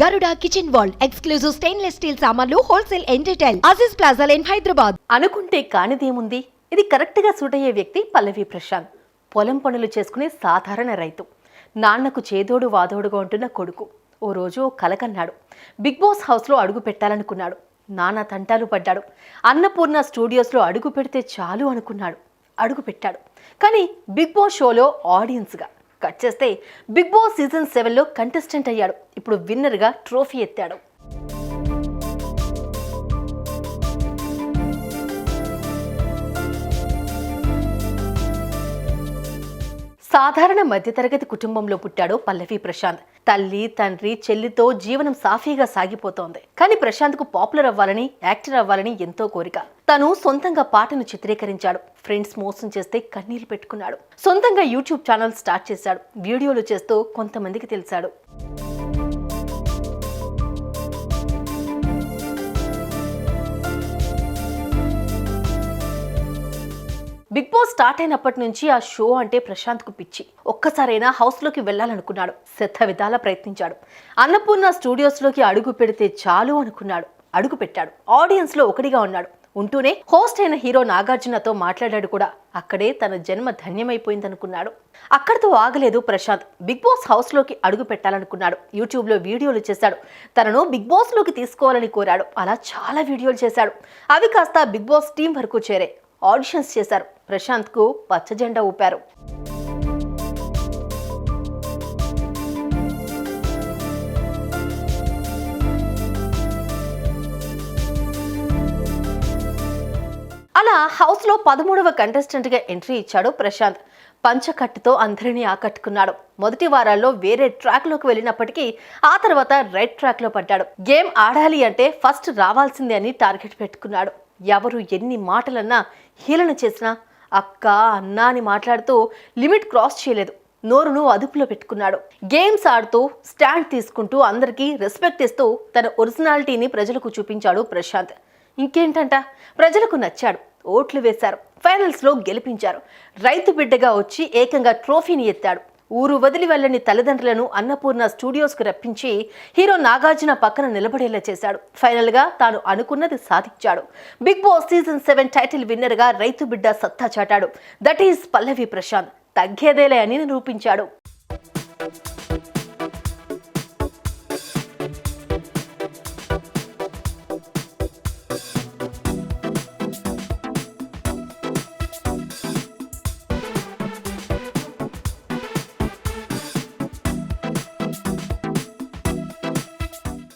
Garuda kitchen wall exclusive stainless steel సామాన్లు wholesale and retail Aziz plaza line Hyderabad అనుకుంటే కానిదేముంది? ఇది కరెక్ట్గా సూట్ అయ్యే వ్యక్తి పల్లవి ప్రశాంత్. పొలం పనులు చేసుకునే సాధారణ రైతు. నాన్నకు చేదోడు వాదోడుగా ఉంటున్న కొడుకు. ఓ రోజు కలకన్నాడు బిగ్ బాస్ హౌస్లో అడుగు పెట్టాలనుకున్నాడు. నాన్న తంటాలు పడ్డాడు. అన్నపూర్ణ స్టూడియోస్లో అడుగు పెడితే చాలు అనుకున్నాడు. అడుగు పెట్టాడు. కానీ బిగ్ బాస్ షోలో ఆడియన్స్గా కట్ చేస్తే బిగ్ బాస్ సీజన్ సెవెన్లో కంటెస్టెంట్ అయ్యాడు. ఇప్పుడు విన్నర్గా ట్రోఫీ ఎత్తాడు. సాధారణ మధ్యతరగతి కుటుంబంలో పుట్టాడు పల్లవి ప్రశాంత్. తల్లి తండ్రి చెల్లితో జీవనం సాఫీగా సాగిపోతోంది. కానీ ప్రశాంత్కు పాపులర్ అవ్వాలని యాక్టర్ అవ్వాలని ఎంతో కోరిక. తను సొంతంగా పాటను చిత్రీకరించాడు. ఫ్రెండ్స్ మోసం చేస్తే కన్నీళ్ళు పెట్టుకున్నాడు. సొంతంగా యూట్యూబ్ ఛానల్ స్టార్ట్ చేశాడు. వీడియోలు చేస్తూ కొంతమందికి తెలిసాడు. స్టార్ట్ అయినప్పటి నుంచి ఆ షో అంటే ప్రశాంత్కు పిచ్చి. ఒక్కసారైనా హౌస్లోకి వెళ్ళాలనుకున్నాడు. శత విధాల ప్రయత్నించాడు. అన్నపూర్ణ స్టూడియోస్లోకి అడుగు పెడితే చాలు అనుకున్నాడు. అడుగు పెట్టాడు. ఆడియన్స్లో ఒకటిగా ఉన్నాడు. ఉంటూనే హోస్ట్ అయిన హీరో నాగార్జునతో మాట్లాడాడు కూడా. అక్కడే తన జన్మ ధన్యమైపోయిందనుకున్నాడు. అక్కడితో ఆగలేదు ప్రశాంత్. బిగ్ బాస్ హౌస్లోకి అడుగు పెట్టాలనుకున్నాడు. యూట్యూబ్లో వీడియోలు చేశాడు. తనను బిగ్ బాస్లోకి తీసుకోవాలని కోరాడు. అలా చాలా వీడియోలు చేశాడు. అవి కాస్త బిగ్ బాస్ టీం వరకు చేరాయి ఆడిషన్స్ చేశారు. ప్రశాంత్కు పచ్చ జెండా ఊపారు. అలా హౌస్లో పదమూడవ కంటెస్టెంట్గా ఎంట్రీ ఇచ్చాడు ప్రశాంత్. పంచకట్టుతో అందరినీ ఆకట్టుకున్నాడు. మొదటి వారాల్లో వేరే ట్రాక్లోకి వెళ్ళినప్పటికీ ఆ తర్వాత రెడ్ ట్రాక్లో పడ్డాడు. గేమ్ ఆడాలి అంటే ఫస్ట్ రావాల్సిందే అని టార్గెట్ పెట్టుకున్నాడు. ఎవరు ఎన్ని మాటలన్నా హీలన చేసినా అక్క అన్న అని మాట్లాడుతూ లిమిట్ క్రాస్ చేయలేదు. నోరును అదుపులో పెట్టుకున్నాడు. గేమ్స్ ఆడుతూ స్టాండ్ తీసుకుంటూ అందరికీ రెస్పెక్ట్ ఇస్తూ తన ఒరిజినాలిటీని ప్రజలకు చూపించాడు ప్రశాంత్. ఇంకేంటంట? ప్రజలకు నచ్చాడు. ఓట్లు వేశారు. ఫైనల్స్లో గెలిపించారు. రైతు బిడ్డగా వచ్చి ఏకంగా ట్రోఫీని ఎత్తాడు. ఊరు వదిలి వెళ్ళని తల్లిదండ్రులను అన్నపూర్ణ స్టూడియోస్కు రప్పించి హీరో నాగార్జున పక్కన నిలబడేలా చేశాడు. ఫైనల్గా తాను అనుకున్నది సాధించాడు. Big Boss season seven title విన్నర్గా రైతు బిడ్డ సత్తా చాటాడు. That is Pallavi Prashanth. తగ్గేదేలే అని నిరూపించాడు.